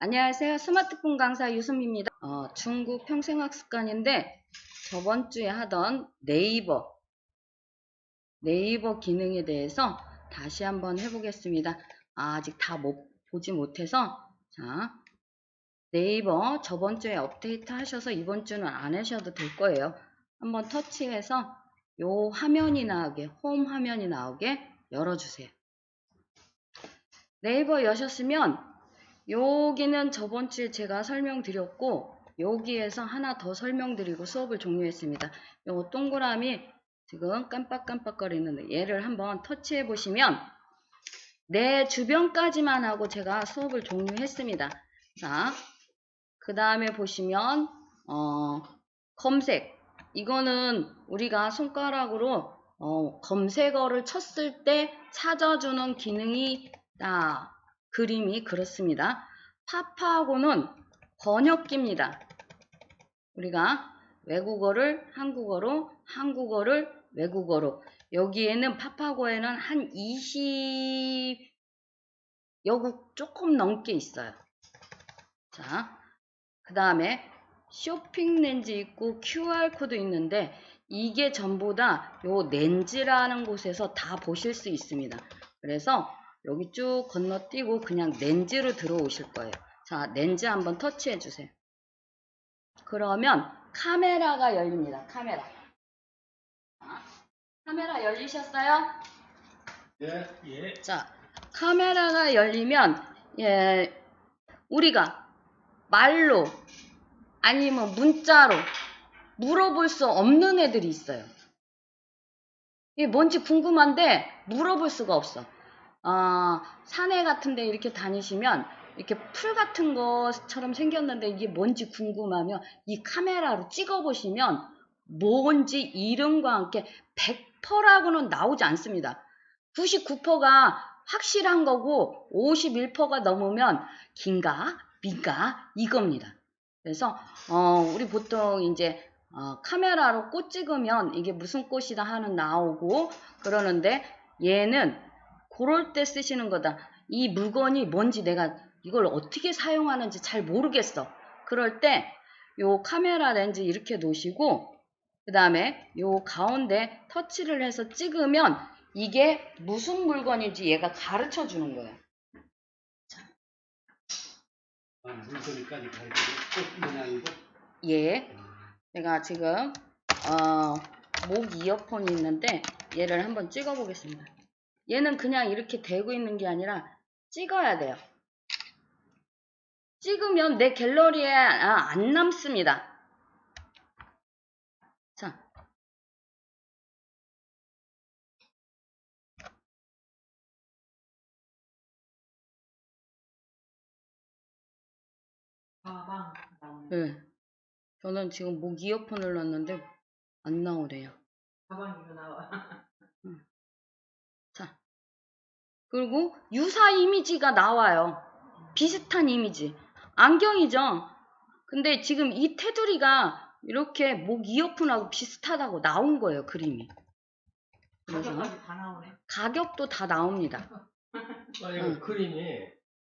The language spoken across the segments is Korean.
안녕하세요. 스마트폰 강사 유수미입니다. 어, 중국 평생학습관인데 저번 주에 하던 네이버 네이버 기능에 대해서 다시 한번 해보겠습니다. 아, 아직 다 못, 보지 못해서 자 네이버 저번 주에 업데이트 하셔서 이번 주는 안 하셔도 될 거예요. 한번 터치해서 요 화면이 나오게 홈 화면이 나오게 열어주세요. 네이버 여셨으면 여기는 저번 주에 제가 설명드렸고 여기에서 하나 더 설명드리고 수업을 종료했습니다. 요 동그라미 지금 깜빡깜빡거리는데 얘를 한번 터치해 보시면 내 주변까지만 하고 제가 수업을 종료했습니다. 자, 그 다음에 보시면 어, 검색 이거는 우리가 손가락으로 어, 검색어를 쳤을 때 찾아주는 기능이 다 그림이 그렇습니다. 파파하고는 번역기입니다. 우리가 외국어를 한국어로, 한국어를 외국어로. 여기에는 파파고에는 한 20, 여국 조금 넘게 있어요. 자, 그 다음에 쇼핑 렌즈 있고 QR코드 있는데 이게 전부 다 요 렌즈라는 곳에서 다 보실 수 있습니다. 그래서 여기 쭉 건너뛰고 그냥 렌즈로 들어오실 거예요. 자, 렌즈 한번 터치해 주세요. 그러면 카메라가 열립니다. 카메라. 자, 카메라 열리셨어요? 예, 예. 자, 카메라가 열리면 예, 우리가 말로 아니면 문자로 물어볼 수 없는 애들이 있어요. 이게 뭔지 궁금한데 물어볼 수가 없어. 아, 산에 같은데 이렇게 다니시면 이렇게 풀 같은 것처럼 생겼는데 이게 뭔지 궁금하면 이 카메라로 찍어 보시면 뭔지 이름과 함께 100%라고는 나오지 않습니다. 99%가 확실한 거고 51%가 넘으면 긴가 민가 이겁니다. 그래서 어, 우리 보통 이제 어, 카메라로 꽃 찍으면 이게 무슨 꽃이다 하는 나오고 그러는데 얘는 그럴 때 쓰시는 거다. 이 물건이 뭔지 내가 이걸 어떻게 사용하는지 잘 모르겠어. 그럴 때 요 카메라 렌즈 이렇게 놓으시고 그 다음에 요 가운데 터치를 해서 찍으면 이게 무슨 물건인지 얘가 가르쳐 주는 거예요. 아, 물소리까지 가르치고 꽃 모양이고. 예. 제가 지금 어, 목 이어폰이 있는데 얘를 한번 찍어 보겠습니다. 얘는 그냥 이렇게 대고 있는 게 아니라 찍어야 돼요. 찍으면 내 갤러리에 아, 안 남습니다. 자, 가방 나오네. 네. 저는 지금 목 이어폰을 넣었는데 안 나오래요. 가방이로 나와. 자, 그리고 유사 이미지가 나와요. 비슷한 이미지. 안경이죠. 근데 지금 이 테두리가 이렇게 목 이어폰하고 비슷하다고 나온 거예요, 그림이. 그래서 가격까지 다 나오네. 가격도 다 나옵니다. 아니, 응. 그림이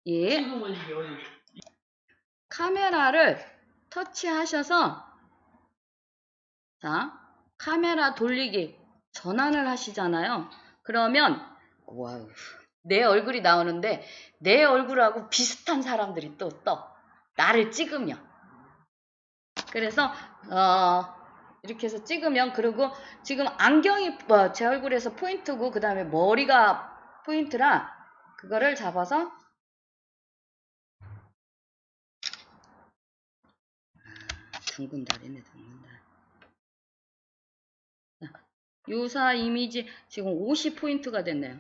예. 찍으면 이게 어디 카메라를 터치하셔서 자, 카메라 돌리기 전환을 하시잖아요. 그러면 와우. 내 얼굴이 나오는데 내 얼굴하고 비슷한 사람들이 또 떠. 나를 찍으면. 그래서 어 이렇게 해서 찍으면 그리고 지금 안경이 뭐, 제 얼굴에서 포인트고 그 다음에 머리가 포인트라 그거를 잡아서 둥근 달이네, 둥근 달. 자, 유사 이미지 지금 50포인트가 됐네요.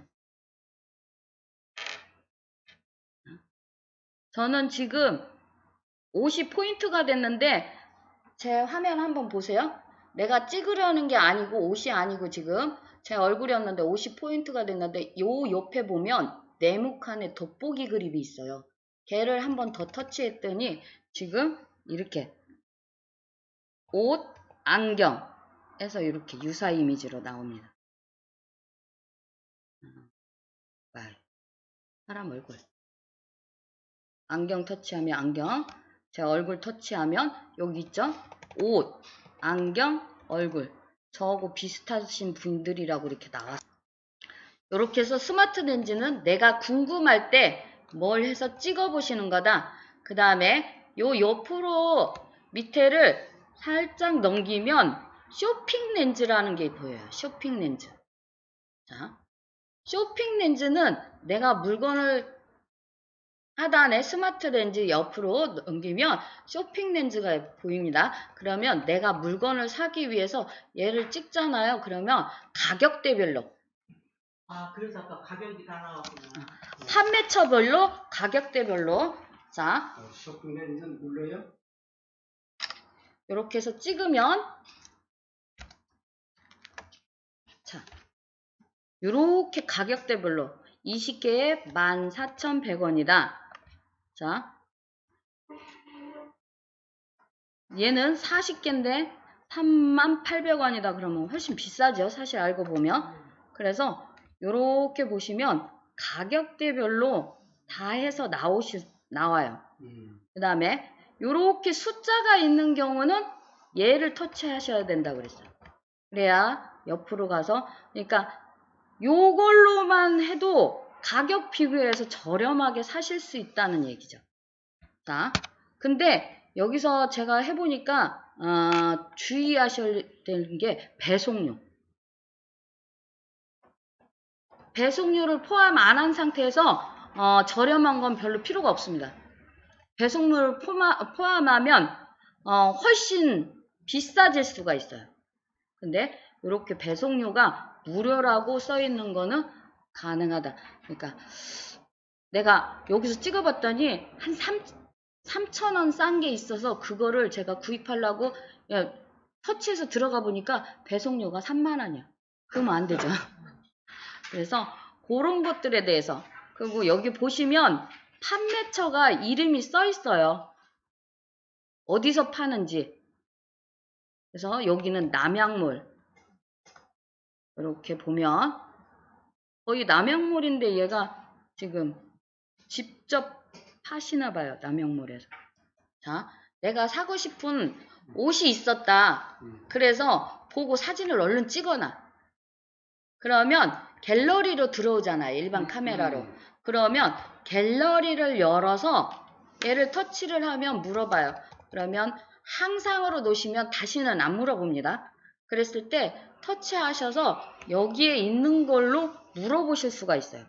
저는 지금 50포인트가 됐는데 제 화면 한번 보세요. 내가 찍으려는 게 아니고 옷이 아니고 지금 제 얼굴이었는데 50포인트가 됐는데 요 옆에 보면 네모칸에 돋보기 그림이 있어요. 걔를 한번 더 터치했더니 지금 이렇게 옷, 안경 해서 이렇게 유사 이미지로 나옵니다. 말, 사람 얼굴. 안경 터치하면 안경. 제 얼굴 터치하면 여기 있죠? 옷, 안경, 얼굴. 저하고 비슷하신 분들이라고 이렇게 나왔어요. 이렇게 해서 스마트 렌즈는 내가 궁금할 때 뭘 해서 찍어 보시는 거다. 그 다음에 요 옆으로 밑에를 살짝 넘기면 쇼핑 렌즈라는 게 보여요. 쇼핑 렌즈. 자, 쇼핑 렌즈는 내가 물건을 하단에 스마트 렌즈 옆으로 넘기면 쇼핑 렌즈가 보입니다. 그러면 내가 물건을 사기 위해서 얘를 찍잖아요. 그러면 가격대별로 아, 그래서 아까 가격이 다 나왔구나. 판매처별로 가격대별로 자 어, 쇼핑 렌즈 눌러요? 이렇게 해서 찍으면 자 이렇게 가격대별로 20개에 14,100원이다. 자 얘는 40개인데 38,000원이다 그러면 훨씬 비싸죠. 사실 알고 보면. 그래서 이렇게 보시면 가격대별로 다 해서 나오시, 나와요. 음. 그 다음에 이렇게 숫자가 있는 경우는 얘를 터치하셔야 된다 그랬어요. 그래야 옆으로 가서 그러니까 요걸로만 해도 가격 비교해서 저렴하게 사실 수 있다는 얘기죠. 자, 근데 여기서 제가 해보니까 아, 주의하셔야 되는 게 배송료. 배송료를 포함 안 한 상태에서 어, 저렴한 건 별로 필요가 없습니다. 배송료를 포함, 포함하면 어, 훨씬 비싸질 수가 있어요. 근데 이렇게 배송료가 무료라고 써 있는 거는 가능하다. 그러니까 내가 여기서 찍어봤더니 한 3, 3,000원 싼 게 있어서 그거를 제가 구입하려고 야, 터치해서 들어가 보니까 배송료가 3만 원이야. 그러면 안 되죠. 그래서 그런 것들에 대해서 그리고 여기 보시면 판매처가 이름이 써 있어요. 어디서 파는지. 그래서 여기는 남양몰. 이렇게 보면 거의 남양몰인데 얘가 지금 직접 파시나 봐요. 남양몰에서. 자, 내가 사고 싶은 옷이 있었다. 음. 그래서 보고 사진을 얼른 찍어놔. 그러면 갤러리로 들어오잖아. 일반 카메라로. 음. 그러면 갤러리를 열어서 얘를 터치를 하면 물어봐요. 그러면 항상으로 놓으시면 다시는 안 물어봅니다. 그랬을 때 터치하셔서 여기에 있는 걸로 물어보실 수가 있어요.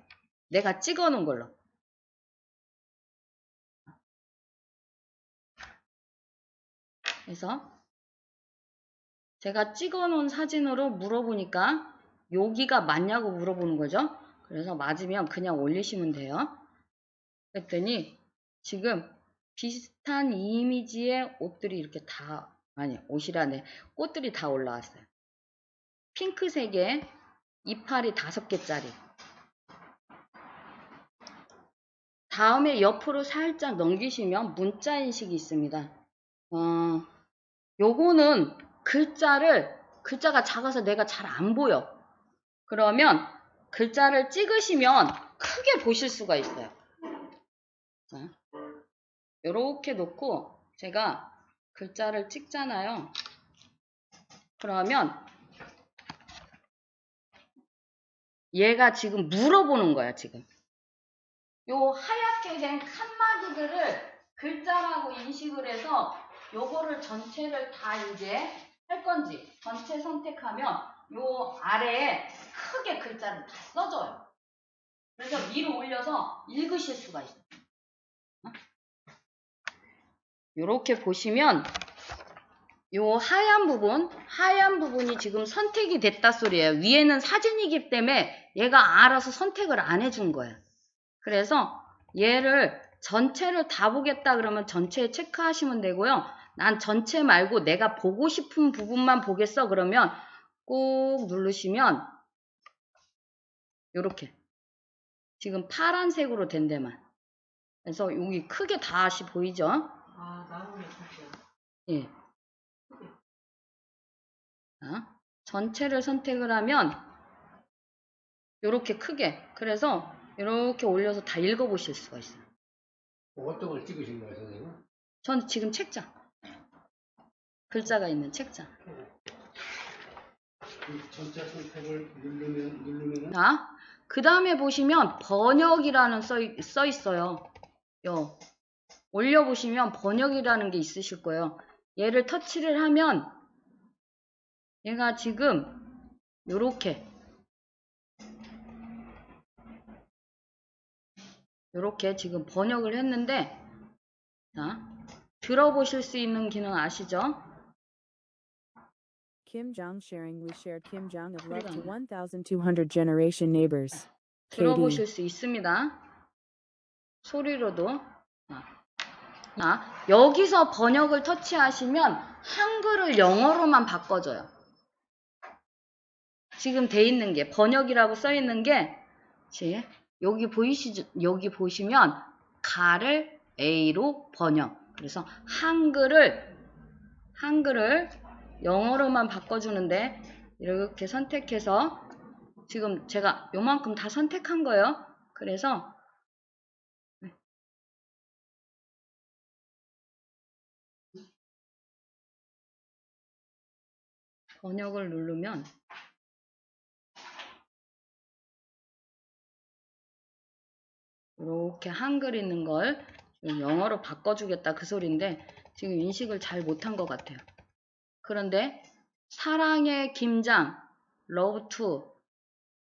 내가 찍어 놓은 걸로. 그래서 제가 찍어 놓은 사진으로 물어보니까 여기가 맞냐고 물어보는 거죠. 그래서 맞으면 그냥 올리시면 돼요. 그랬더니 지금 비슷한 이미지의 옷들이 이렇게 다, 아니, 옷이라네. 꽃들이 다 올라왔어요. 핑크색에 이파리 다섯 개짜리. 다음에 옆으로 살짝 넘기시면 문자 인식이 있습니다. 어, 요거는 글자를, 글자가 작아서 내가 잘 안 보여. 그러면 글자를 찍으시면 크게 보실 수가 있어요. 자, 이렇게 놓고 제가 글자를 찍잖아요. 그러면 얘가 지금 물어보는 거야, 지금. 요 하얗게 된 칸막이들을 글자라고 인식을 해서 요거를 전체를 다 이제 할 건지 전체 선택하면 요 아래에 크게 글자를 다 써줘요. 그래서 위로 올려서 읽으실 수가 있어요. 이렇게 보시면 요 하얀 부분, 하얀 부분이 지금 선택이 됐다 소리예요. 위에는 사진이기 때문에 얘가 알아서 선택을 안 해준 거예요. 그래서 얘를 전체를 다 보겠다 그러면 전체 체크하시면 되고요. 난 전체 말고 내가 보고 싶은 부분만 보겠어 그러면 꼭 누르시면 이렇게 지금 파란색으로 된 데만 그래서 여기 크게 다시 보이죠? 아, 진짜. 예. 자, 전체를 선택을 하면 이렇게 크게 그래서 이렇게 올려서 다 읽어보실 수가 있어요. 어떤 걸 찍으신 거예요, 선생님? 전 지금 책자. 글자가 있는 책자. 그 전체 선택을 누르면, 누르면은 자, 그 다음에 보시면 번역이라는 써, 있- 써 있어요. 요. 올려보시면 번역이라는 게 있으실 거예요. 얘를 터치를 하면 얘가 지금 요렇게 요렇게 지금 번역을 했는데 자, 들어보실 수 있는 기능 아시죠? Kim Jong sharing we shared Kim Jong of love to 그러면- 1200 generation neighbors. 들어보실 수 있습니다. 소리로도. 자, 자, 여기서 번역을 터치하시면 한글을 영어로만 바꿔줘요. 지금 돼 있는 게 번역이라고 써 있는 게 지, 여기 보이시죠? 여기 보시면 가를 A로 번역. 그래서 한글을 한글을 영어로만 바꿔주는데 이렇게 선택해서 지금 제가 요만큼 다 선택한 거예요. 그래서 번역을 누르면 이렇게 한글 있는 걸 영어로 바꿔주겠다 그 소리인데 지금 인식을 잘 못한 것 같아요. 그런데 사랑의 김장, 러브 투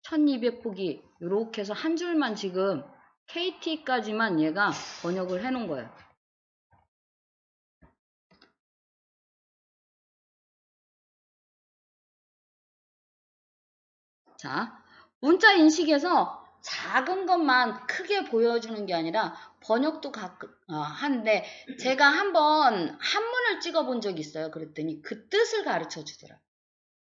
1200포기 이렇게 해서 한 줄만 지금 KT까지만 얘가 번역을 해 놓은 거예요. 자, 문자 인식에서 작은 것만 크게 보여주는 게 아니라 번역도 가끔 어, 하는데 제가 한번 한문을 찍어 본 적이 있어요. 그랬더니 그 뜻을 가르쳐 주더라고요.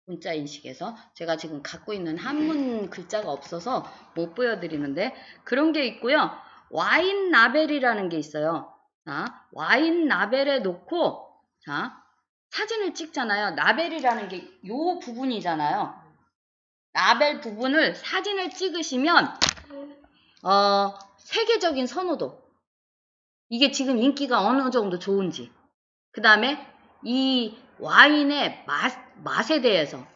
문자 인식에서 제가 지금 갖고 있는 한문 글자가 없어서 못 보여드리는데 그런 게 있고요. 와인 라벨이라는 게 있어요. 자, 와인 라벨에 놓고 자 사진을 찍잖아요. 라벨이라는 게 요 부분이잖아요. 라벨 부분을 사진을 찍으시면 어, 세계적인 선호도 이게 지금 인기가 어느 정도 좋은지 그 다음에 이 와인의 맛, 맛에 대해서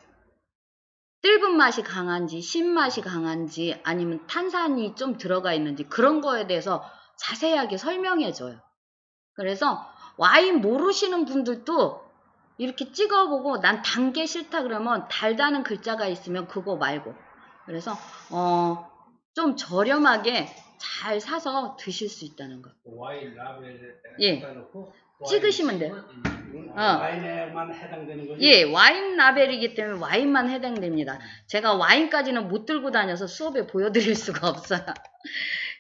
뜰분 맛이 강한지 신맛이 강한지 아니면 탄산이 좀 들어가 있는지 그런 거에 대해서 자세하게 설명해 줘요. 그래서 와인 모르시는 분들도 이렇게 찍어보고 난 단 게 싫다 그러면 달다는 글자가 있으면 그거 말고 그래서 어, 좀 저렴하게 잘 사서 드실 수 있다는 거. 예. 찍으시면 돼요. 와인 어. 와인에만 해당되는 거지. 예, 와인 라벨이기 때문에 와인만 해당됩니다. 제가 와인까지는 못 들고 다녀서 수업에 보여드릴 수가 없어요.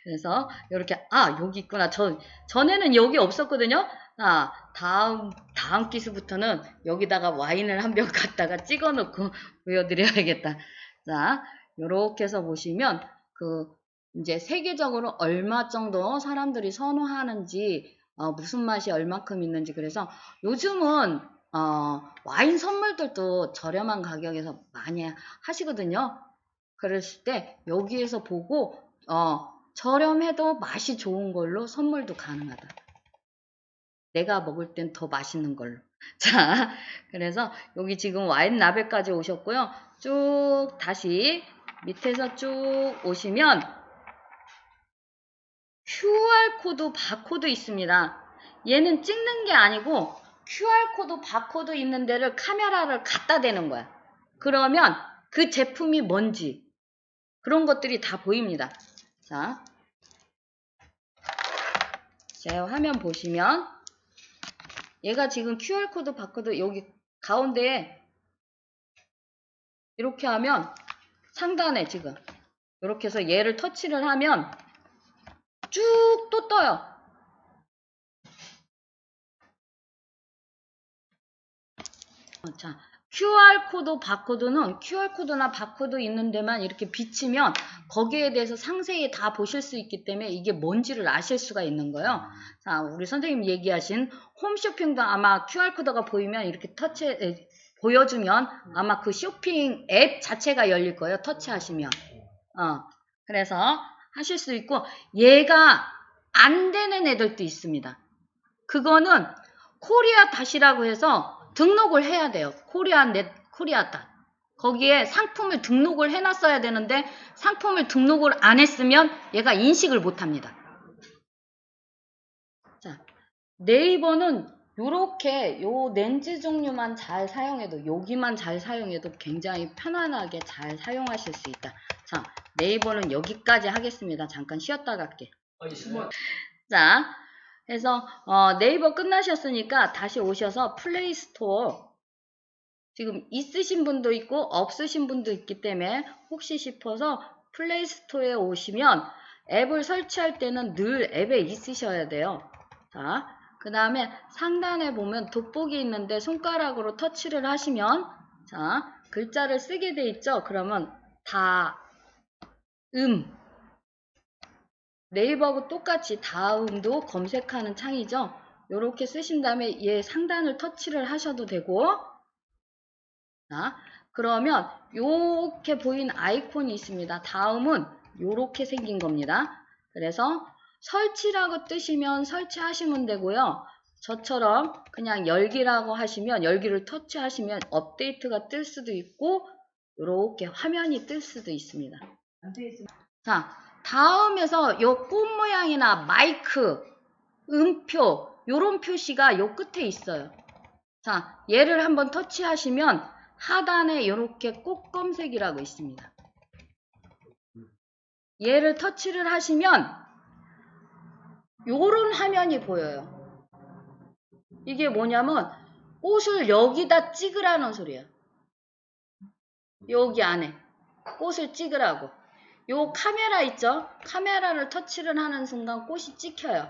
그래서 이렇게 아 여기 있구나. 저 전에는 여기 없었거든요. 아 다음 다음 기수부터는 여기다가 와인을 한 병 갖다가 찍어 놓고 보여드려야겠다. 자 이렇게 해서 보시면 그 이제 세계적으로 얼마 정도 사람들이 선호하는지 어, 무슨 맛이 얼마큼 있는지 그래서 요즘은 어, 와인 선물들도 저렴한 가격에서 많이 하시거든요. 그랬을 때 여기에서 보고 어, 저렴해도 맛이 좋은 걸로 선물도 가능하다. 내가 먹을 땐 더 맛있는 걸로. 자, 그래서 여기 지금 와인 라벨까지 오셨고요. 쭉 다시 밑에서 쭉 오시면 QR코드, 바코드 있습니다. 얘는 찍는 게 아니고 QR코드, 바코드 있는 데를 카메라를 갖다 대는 거야. 그러면 그 제품이 뭔지 그런 것들이 다 보입니다. 자, 제 화면 보시면 얘가 지금 QR코드, 바코드 여기 가운데에 이렇게 하면 상단에 지금 이렇게 해서 얘를 터치를 하면 쭉 또 떠요. 어, 자, QR코드, 바코드는 QR코드나 바코드 있는 데만 이렇게 비치면 거기에 대해서 상세히 다 보실 수 있기 때문에 이게 뭔지를 아실 수가 있는 거예요. 자, 우리 선생님 얘기하신 홈쇼핑도 아마 QR코드가 보이면 이렇게 터치, 에, 보여주면 아마 그 쇼핑 앱 자체가 열릴 거예요. 터치하시면. 어, 그래서 하실 수 있고, 얘가 안 되는 애들도 있습니다. 그거는 코리아 닷이라고 해서 등록을 해야 돼요. 코리아 넷, 코리아 닷. 거기에 상품을 등록을 해놨어야 되는데 상품을 등록을 안 했으면 얘가 인식을 못 합니다. 자, 네이버는 요렇게 요 렌즈 종류만 잘 사용해도 여기만 잘 사용해도 굉장히 편안하게 잘 사용하실 수 있다. 자, 네이버는 여기까지 하겠습니다. 잠깐 쉬었다 갈게. 스마 자, 그래서 어, 네이버 끝나셨으니까 다시 오셔서 플레이 스토어 지금 있으신 분도 있고 없으신 분도 있기 때문에 혹시 싶어서 플레이 스토어에 오시면 앱을 설치할 때는 늘 앱에 있으셔야 돼요. 자, 그 다음에 상단에 보면 돋보기 있는데 손가락으로 터치를 하시면 자, 글자를 쓰게 돼 있죠. 그러면 다 음, 네이버하고 똑같이 다음도 검색하는 창이죠. 이렇게 쓰신 다음에 얘 상단을 터치를 하셔도 되고 자, 그러면 이렇게 보인 아이콘이 있습니다. 다음은 이렇게 생긴 겁니다. 그래서 설치라고 뜨시면 설치하시면 되고요. 저처럼 그냥 열기라고 하시면 열기를 터치하시면 업데이트가 뜰 수도 있고 이렇게 화면이 뜰 수도 있습니다. 자, 다음에서 요 꽃 모양이나 마이크, 음표, 요런 표시가 요 끝에 있어요. 자, 얘를 한번 터치하시면 하단에 이렇게 꽃 검색이라고 있습니다. 얘를 터치를 하시면 요런 화면이 보여요. 이게 뭐냐면 꽃을 여기다 찍으라는 소리예요. 여기 안에 꽃을 찍으라고. 요 카메라 있죠? 카메라를 터치를 하는 순간 꽃이 찍혀요.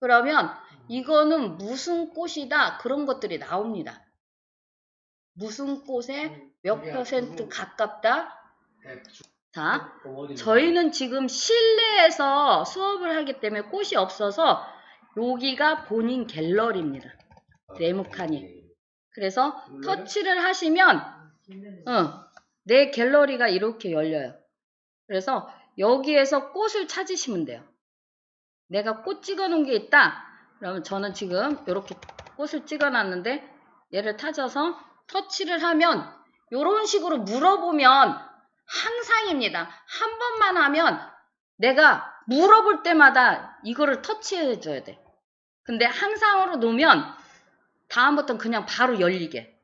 그러면 이거는 무슨 꽃이다 그런 것들이 나옵니다. 무슨 꽃에 몇 퍼센트 가깝다? 자, 저희는 지금 실내에서 수업을 하기 때문에 꽃이 없어서 여기가 본인 갤러리입니다. 네모칸이. 그래서 터치를 하시면 어, 내 갤러리가 이렇게 열려요. 그래서 여기에서 꽃을 찾으시면 돼요. 내가 꽃 찍어 놓은 게 있다. 그러면 저는 지금 이렇게 꽃을 찍어 놨는데 얘를 타져서 터치를 하면 이런 식으로 물어보면 항상입니다. 한 번만 하면 내가 물어볼 때마다 이거를 터치해 줘야 돼. 근데 항상으로 놓으면 다음부터는 그냥 바로 열리게.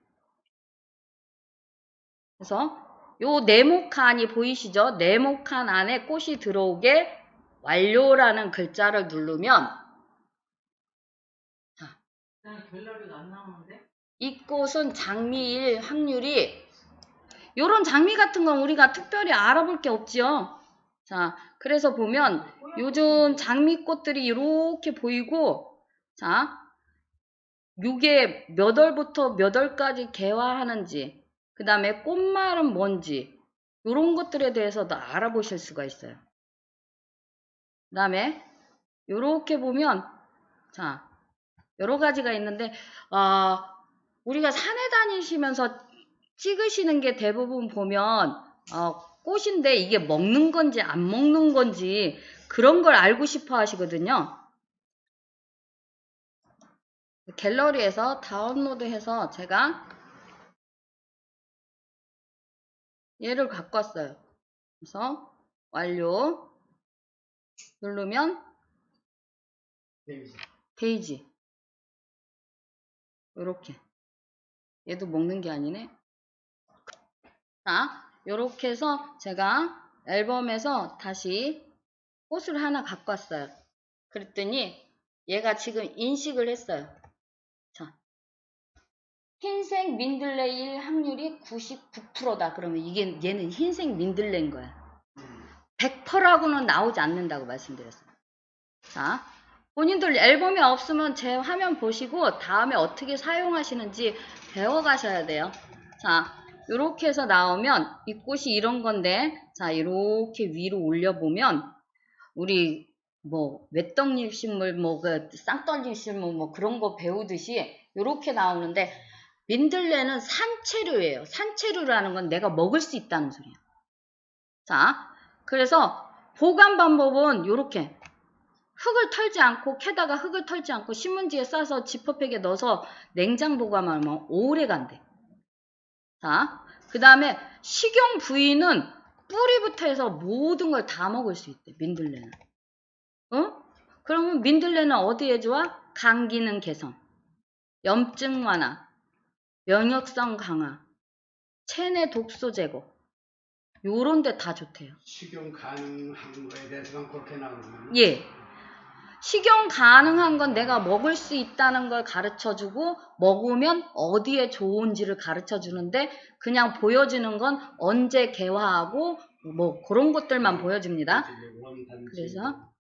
그래서 요 네모칸이 보이시죠? 네모칸 안에 꽃이 들어오게 완료라는 글자를 누르면? 이 꽃은 장미일 확률이 요런 장미 같은 건 우리가 특별히 알아볼 게 없지요. 자, 그래서 보면 요즘 장미꽃들이 이렇게 보이고 자, 요게 몇 월부터 몇 월까지 개화하는지 그 다음에 꽃말은 뭔지 요런 것들에 대해서도 알아보실 수가 있어요. 그 다음에 요렇게 보면 자 여러 가지가 있는데 아 우리가 산에 다니시면서 찍으시는 게 대부분 보면 어, 꽃인데 이게 먹는 건지 안 먹는 건지 그런 걸 알고 싶어 하시거든요. 갤러리에서 다운로드해서 제가 얘를 갖고 왔어요. 그래서 완료. 누르면 데이지. 요렇게. 얘도 먹는 게 아니네. 자 요렇게 해서 제가 앨범에서 다시 꽃을 하나 갖고 왔어요. 그랬더니 얘가 지금 인식을 했어요. 자 흰색 민들레일 확률이 99%다. 그러면 이게 얘는 흰색 민들레인 거야. 100%라고는 나오지 않는다고 말씀드렸어요. 자 본인들 앨범이 없으면 제 화면 보시고 다음에 어떻게 사용하시는지 배워 가셔야 돼요. 자, 이렇게 해서 나오면 이 꽃이 이런 건데, 자, 이렇게 위로 올려보면, 우리 뭐, 외떡잎 식물, 뭐, 그, 쌍떨잎 식물, 뭐, 그런 거 배우듯이 이렇게 나오는데, 민들레는 산채류예요. 산채류라는 건 내가 먹을 수 있다는 소리예요. 자, 그래서 보관 방법은 이렇게 흙을 털지 않고 캐다가 흙을 털지 않고 신문지에 싸서 지퍼백에 넣어서 냉장 보관하면 오래 간대. 자, 그 다음에 식용 부위는 뿌리부터 해서 모든 걸 다 먹을 수 있대. 민들레는. 어? 그러면 민들레는 어디에 좋아? 간 기능 개선, 염증 완화, 면역성 강화, 체내 독소 제거. 요런 데 다 좋대요. 식용 가능한 거에 대해서만 그렇게 나오는 예. 식용 가능한 건 내가 먹을 수 있다는 걸 가르쳐 주고 먹으면 어디에 좋은지를 가르쳐 주는데 그냥 보여주는 건 언제 개화하고 뭐 그런 것들만 보여줍니다. 그래서?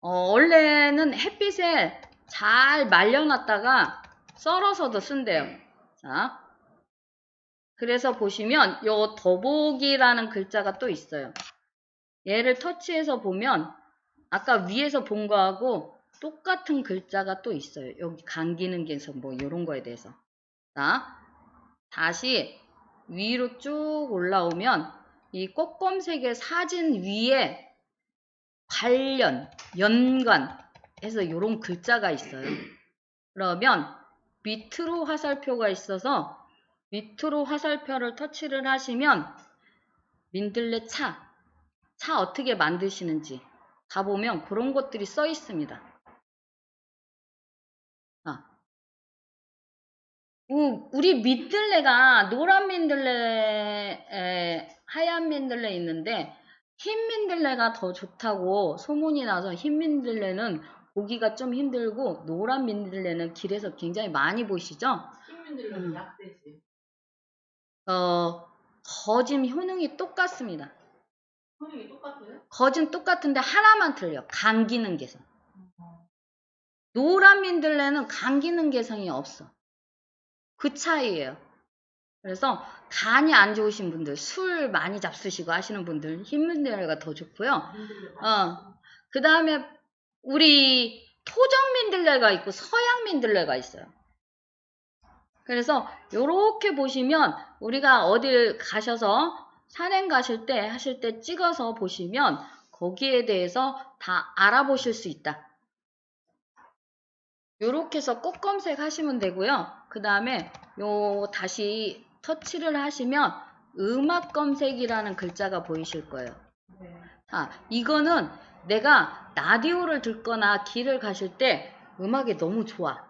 어, 원래는 햇빛에 잘 말려놨다가 썰어서도 쓴대요. 자. 그래서 보시면 요 더보기라는 글자가 또 있어요. 얘를 터치해서 보면 아까 위에서 본 거하고 똑같은 글자가 또 있어요. 여기 감기는 개선 뭐 이런 거에 대해서. 자, 다시 위로 쭉 올라오면 이 꽃검색의 사진 위에 관련, 연관 해서 이런 글자가 있어요. 그러면 밑으로 화살표가 있어서 밑으로 화살표를 터치를 하시면 민들레 차, 차 어떻게 만드시는지 가보면 그런 것들이 써 있습니다. 아. 우- 우리 민들레가 노란 민들레, 에, 하얀 민들레 있는데 흰 민들레가 더 좋다고 소문이 나서 흰 민들레는 보기가 좀 힘들고 노란 민들레는 길에서 굉장히 많이 보시죠? 시민들은 음. 약대지. 어, 거짐 효능이 똑같습니다. 효능이 똑같아요? 거진 똑같은데 하나만 틀려. 간 기능 개선. 어. 노란 민들레는 간 기능 개선이 없어. 그 차이예요. 그래서 간이 안 좋으신 분들, 술 많이 잡수시고 하시는 분들 흰 민들레가 더 좋고요. 어. 그 다음에 우리 토종 민들레가 있고 서양 민들레가 있어요. 그래서 요렇게 보시면 우리가 어딜 가셔서 산행 가실 때 하실 때 찍어서 보시면 거기에 대해서 다 알아보실 수 있다. 요렇게 해서 꽃 검색하시면 되고요. 그 다음에 요 다시 터치를 하시면 음악 검색이라는 글자가 보이실 거예요. 네. 아, 이거는 내가 라디오를 듣거나 길을 가실 때 음악이 너무 좋아.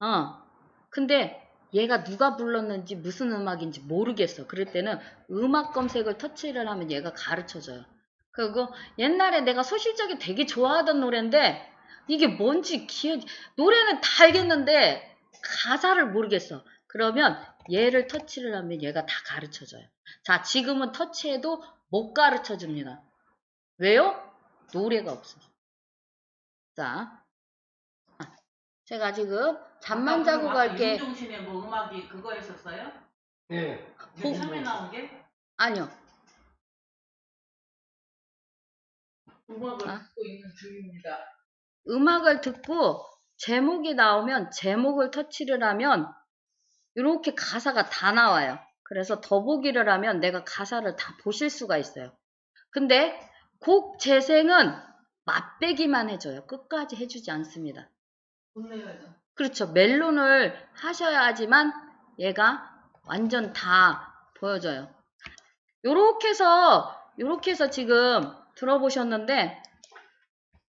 어. 근데 얘가 누가 불렀는지 무슨 음악인지 모르겠어. 그럴 때는 음악 검색을 터치를 하면 얘가 가르쳐 줘요. 그리고 옛날에 내가 소실적이 되게 좋아하던 노래인데 이게 뭔지 기억, 노래는 다 알겠는데 가사를 모르겠어. 그러면 얘를 터치를 하면 얘가 다 가르쳐 줘요. 자, 지금은 터치해도 못 가르쳐 줍니다. 왜요? 노래가 없어서. 자, 아, 제가 지금 잠만 자고 갈게. 윤종신의 뭐 음악이 그거 했었어요? 예. 맨 처음에 나온 게? 아니요. 음악을 아. 듣고 있는 중입니다. 음악을 듣고 제목이 나오면 제목을 터치를 하면 이렇게 가사가 다 나와요. 그래서 더보기를 하면 내가 가사를 다 보실 수가 있어요. 근데 곡 재생은 맛배기만 해줘요. 끝까지 해주지 않습니다. 그렇죠. 멜론을 하셔야지만 얘가 완전 다 보여져요. 요렇게 해서, 요렇게 해서 지금 들어보셨는데,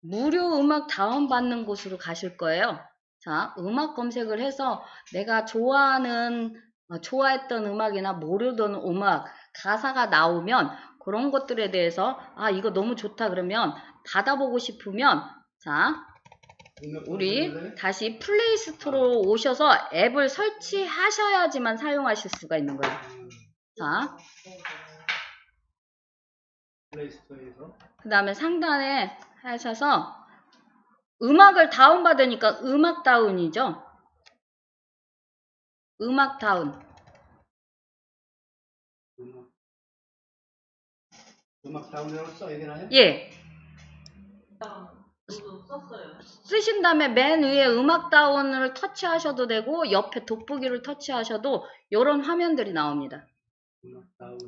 무료 음악 다운받는 곳으로 가실 거예요. 자, 음악 검색을 해서 내가 좋아하는, 어, 좋아했던 음악이나 모르던 음악, 가사가 나오면 그런 것들에 대해서, 아, 이거 너무 좋다 그러면 받아보고 싶으면, 자, 우리 다시 플레이스토어로 오셔서 앱을 설치하셔야지만 사용하실 수가 있는 거예요. 자, 플레이스토어에서 그 다음에 상단에 하셔서 음악을 다운받으니까 음악 다운이죠. 음악 다운. 음악 다운로드 써야 되나요? 예. 저도 썼어요. 쓰신 다음에 맨 위에 음악 다운을 터치하셔도 되고 옆에 돋보기를 터치하셔도 이런 화면들이 나옵니다. 음악 다운.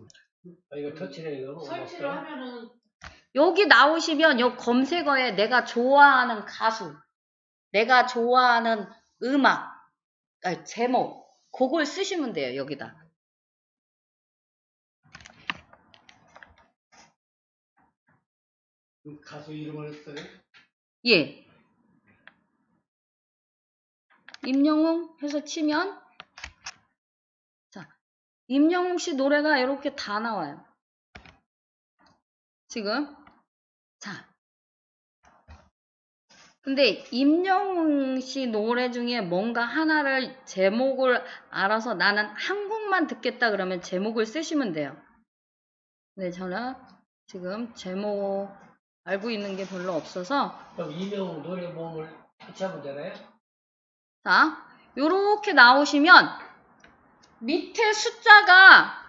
아, 이거 터치해야 되고 설치를 하면은 여기 나오시면 요 검색어에 내가 좋아하는 가수, 내가 좋아하는 음악, 아니, 제목, 그걸 쓰시면 돼요, 여기다. 그 가수 이름을 써요? 예. 임영웅 해서 치면 자, 임영웅 씨 노래가 이렇게 다 나와요. 지금 자. 근데 임영웅 씨 노래 중에 뭔가 하나를 제목을 알아서 나는 한 곡만 듣겠다 그러면 제목을 쓰시면 돼요. 근데 저는 지금 제목 알고 있는 게 별로 없어서 그럼 이명 노래봉을 터치하면 되나요? 자, 요렇게 나오시면 밑에 숫자가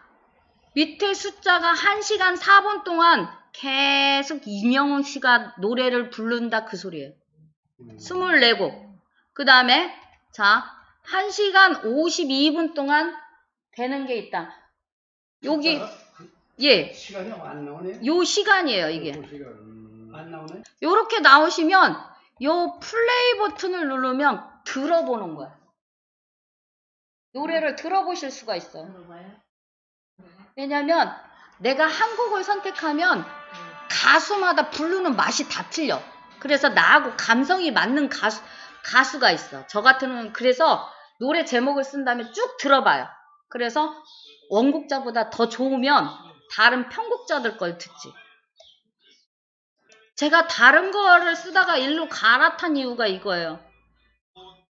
밑에 숫자가 1시간 4분 동안 계속 이명훈 씨가 노래를 부른다 그 소리예요. 음. 24곡. 그 다음에 자, 1시간 52분 동안 되는 게 있다. 여기 예. 시간이 안 나오네. 요 시간이에요, 이게. 그 시간. 음. 안 나오네. 요렇게 나오시면 요 플레이 버튼을 누르면 들어보는 거야. 노래를 들어보실 수가 있어요. 들어봐요. 왜냐면 내가 한 곡을 선택하면 가수마다 부르는 맛이 다 틀려. 그래서 나하고 감성이 맞는 가수, 가수가 있어. 저 같은 경우는 그래서 노래 제목을 쓴 다음에 쭉 들어봐요. 그래서 원곡자보다 더 좋으면 다른 편곡자들 걸 듣지. 제가 다른 거를 쓰다가 일로 갈아탄 이유가 이거예요.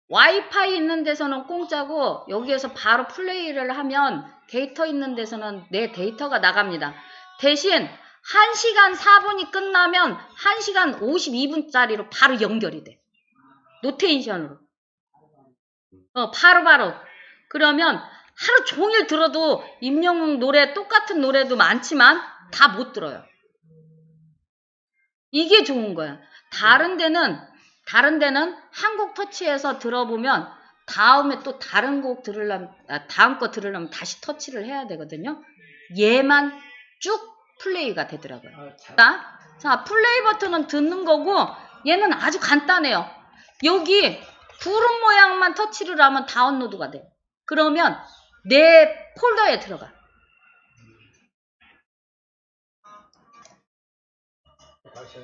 와이파이 있는 데서는 공짜고 여기에서 바로 플레이를 하면 데이터 있는 데서는 내 데이터가 나갑니다. 대신 1시간 4분이 끝나면 1시간 52분짜리로 바로 연결이 돼. 노테이션으로. 어, 바로바로. 그러면 하루 종일 들어도 임영웅 노래 똑같은 노래도 많지만 다 못 들어요. 이게 좋은 거야. 다른 데는 다른 데는 한곡 터치해서 들어보면 다음에 또 다른 곡 들으려면 아, 다음 거 들으려면 다시 터치를 해야 되거든요. 얘만 쭉 플레이가 되더라고요. 아, 참. 자, 자, 플레이 버튼은 듣는 거고 얘는 아주 간단해요. 여기 구름 모양만 터치를 하면 다운로드가 돼. 그러면 내 폴더에 들어가.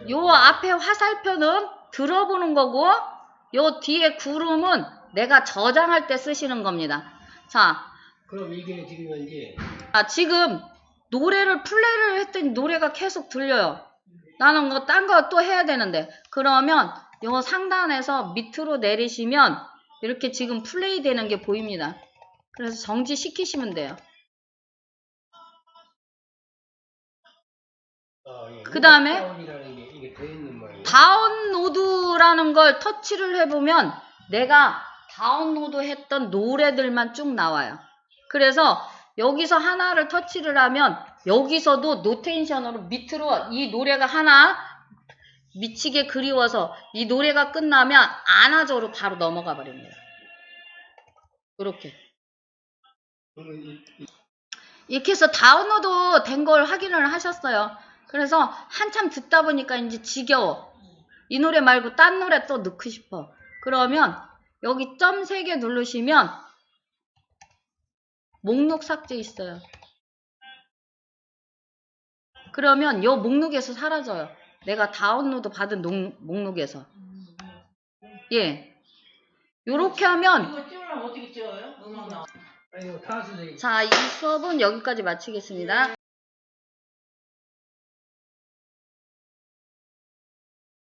요 앞에 화살표는 들어보는 거고 요 뒤에 구름은 내가 저장할 때 쓰시는 겁니다. 자, 그럼 이게 지금 현재 아, 지금 노래를 플레이를 했더니 노래가 계속 들려요. 나는 뭐 딴 거 또 해야 되는데. 그러면 요 상단에서 밑으로 내리시면 이렇게 지금 플레이 되는 게 보입니다. 그래서 정지시키시면 돼요. 어, 예. 그 다음에 있는 모양이에요. 다운로드라는 걸 터치를 해보면 내가 다운로드 했던 노래들만 쭉 나와요. 그래서 여기서 하나를 터치를 하면 여기서도 노테이션으로 밑으로 이 노래가 하나 미치게 그리워서 이 노래가 끝나면 안아줘로 바로 넘어가 버립니다. 이렇게. 이렇게 해서 다운로드 된 걸 확인을 하셨어요. 그래서 한참 듣다 보니까 이제 지겨워. 이 노래 말고 딴 노래 또 넣고 싶어. 그러면 여기 점 3개 누르시면 목록 삭제 있어요. 그러면 요 목록에서 사라져요. 내가 다운로드 받은 녹- 목록에서. 예. 요렇게 하면 이거 찍으려면 어떻게 찍어요? 음악 나와. 아니, 가수들이 자, 이 수업은 여기까지 마치겠습니다.